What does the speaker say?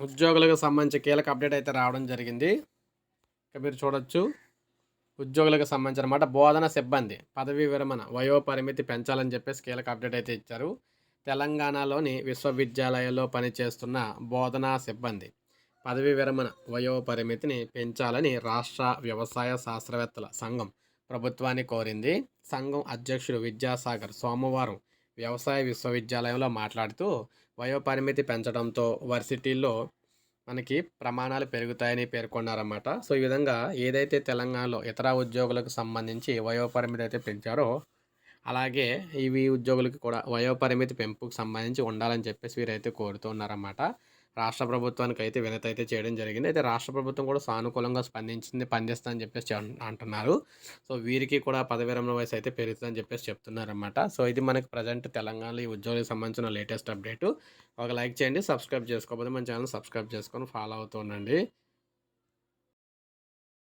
ఉద్యోగులకు సంబంధించి కీలక అప్డేట్ అయితే రావడం జరిగింది. ఇక మీరు చూడొచ్చు. ఉద్యోగులకు సంబంధించిన మాట బోధన సిబ్బంది పదవీ విరమణ వయో పరిమితి పెంచాలని చెప్పేసి కీలక అప్డేట్ అయితే ఇచ్చారు. తెలంగాణలోని విశ్వవిద్యాలయాల్లో పనిచేస్తున్న బోధనా సిబ్బంది పదవీ విరమణ వయో పరిమితిని పెంచాలని రాష్ట్ర వ్యవసాయ శాస్త్రవేత్తల సంఘం ప్రభుత్వాన్ని కోరింది. సంఘం అధ్యక్షుడు విద్యాసాగర్ సోమవారం వ్యవసాయ విశ్వవిద్యాలయంలో మాట్లాడుతూ వయోపరిమితి పెంచడంతో వర్సిటీల్లో మనకి ప్రమాణాలు పెరుగుతాయని పేర్కొన్నారన్నమాట. సో ఈ విధంగా ఏదైతే తెలంగాణలో ఇతర ఉద్యోగులకు సంబంధించి వయోపరిమితి అయితే పెంచారో అలాగే ఇవి ఉద్యోగులకు కూడా వయోపరిమితి పెంపుకు సంబంధించి ఉండాలని చెప్పేసి వీరైతే కోరుతున్నారన్నమాట రాష్ట్ర ప్రభుత్వానికి అయితే వినతి అయితే చేయడం జరిగింది. అయితే రాష్ట్ర ప్రభుత్వం కూడా సానుకూలంగా స్పందించింది పనిచేస్తా అని చెప్పేసి అంటున్నారు. సో వీరికి కూడా పదవిరమణ వయసు అయితే పెరుగుతుందని చెప్పేసి చెప్తున్నారన్నమాట. సో ఇది మనకి ప్రజెంట్ తెలంగాణలో ఈ ఉద్యోగులకు సంబంధించిన లేటెస్ట్ అప్డేట్. ఒక లైక్ చేయండి సబ్స్క్రైబ్ చేసుకోకపోతే మన ఛానల్ సబ్స్క్రైబ్ చేసుకొని ఫాలో అవుతూ ఉండండి.